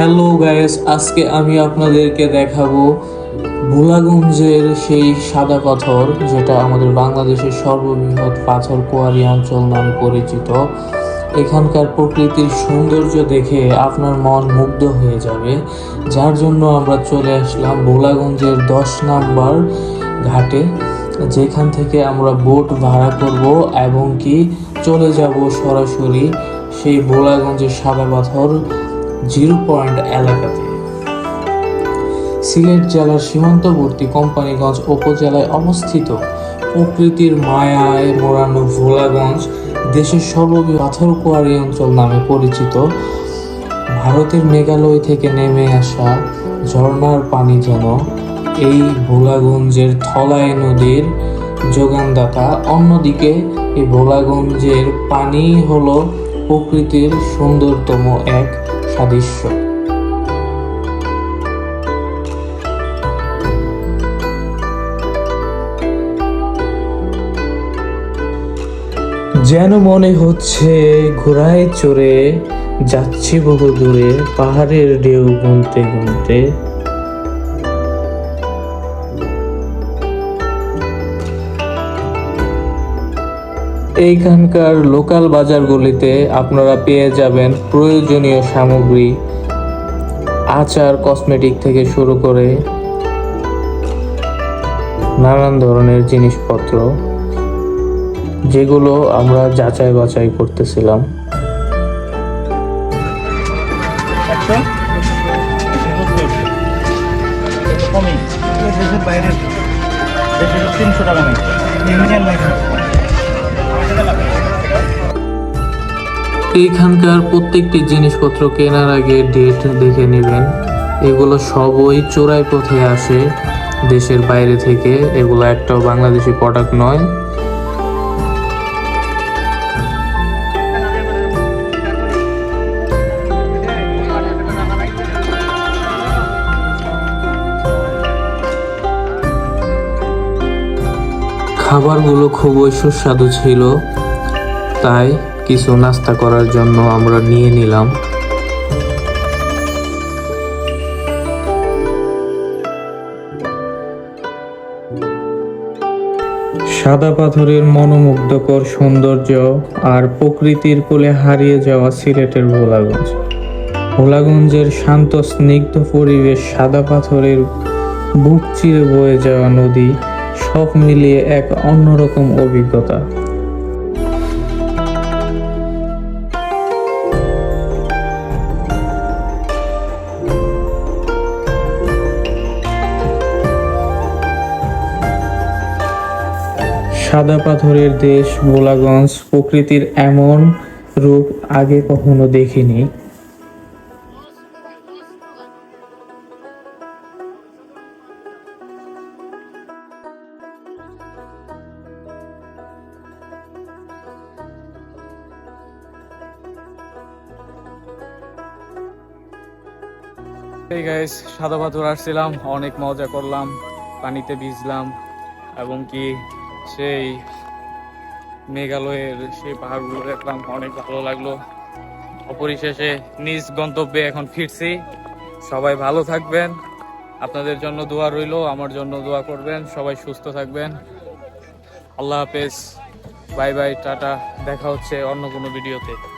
Hello guys আজকে আমি আপনাদেরকে দেখাবো ভোলাগঞ্জের সেই সাদা পাথর, যেটা আমাদের বাংলাদেশের সর্ববৃহৎ পাথর কোয়ারি অঞ্চল নামে পরিচিত। এখানকার প্রকৃতির সৌন্দর্য দেখে আপনার মন মুগ্ধ হয়ে যাবে। যার জন্য আমরা চলে আসলাম ভোলাগঞ্জের দশ নাম্বার ঘাটে, যেখান থেকে আমরা বোট ভাড়া করব এবং কি চলে যাব সরাসরি সেই ভোলাগঞ্জের সাদা পাথর জিরো পয়েন্ট এলাকাতে। সিলেট জেলার সীমান্তবর্তী কোম্পানিগঞ্জ উপজেলায় অবস্থিত প্রকৃতির মায়ায় মোড়ানো ভোলাগঞ্জ দেশের সর্ববৃহৎ পাথর কোয়ারি অঞ্চল নামে পরিচিত। ভারতের মেঘালয় থেকে নেমে আসা ঝর্ণার পানি যেন এই ভোলাগঞ্জের থলায় নদীর যোগানদাতা। অন্যদিকে এই ভোলাগঞ্জের পানি হলো প্রকৃতির সুন্দরতম এক সাদৃশ্য। যেন মনে হচ্ছে ঘোড়ায় চড়ে যাচ্ছি বহু দূরে পাহাড়ের ঢেউ গুনতে গুনতে। এইখানকার লোকাল বাজারগুলিতে আপনারা পেয়ে যাবেন প্রয়োজনীয় সামগ্রী, আচার, কসমেটিক থেকে শুরু করে নানান ধরনের জিনিসপত্র, যেগুলো আমরা যাচাই বাছাই করতেছিলাম। বাইরে তিনশো টাকা নেই এইখানকার প্রত্যেকটি জিনিসপত্র কেনার আগে ডেট দেখে নেবেন। এগুলো সবই চোরাই পথে আসে দেশের বাইরে থেকে। এগুলো একটাও বাংলাদেশি প্রোডাক্ট নয়। খাবারগুলো খুবই সুস্বাদু ছিল, তাই কিছু নাস্তা করার জন্য আমরা নিয়ে নিলাম। সাদা পাথরের মনোমুগ্ধকর সৌন্দর্য আর প্রকৃতির কোলে হারিয়ে যাওয়া সিলেটের ভোলাগঞ্জ। ভোলাগঞ্জের শান্ত, স্নিগ্ধ পরিবেশ, সাদা পাথরের বুক চিরে বয়ে যাওয়া নদী, সব মিলিয়ে এক অন্যরকম অভিজ্ঞতা। সাদা পাথরের দেশ ভোলাগঞ্জ প্রকৃতির এমন রূপ আগে কখনো দেখিনি। সাদা পাথর আসছিলাম, অনেক মজা করলাম, পানিতে ভিজলাম, এবং কি সেই মেঘালয়ের সেই পাহাড়গুলো দেখলাম, অনেক ভালো লাগল। অপরিশেষে নিজ গন্তব্যে এখন ফিরছি। সবাই ভালো থাকবেন। আপনাদের জন্য দোয়া রইল, আমার জন্য দোয়া করবেন। সবাই সুস্থ থাকবেন। আল্লাহ হাফেজ। Bye bye, tata. দেখা হচ্ছে অন্য কোনো ভিডিওতে।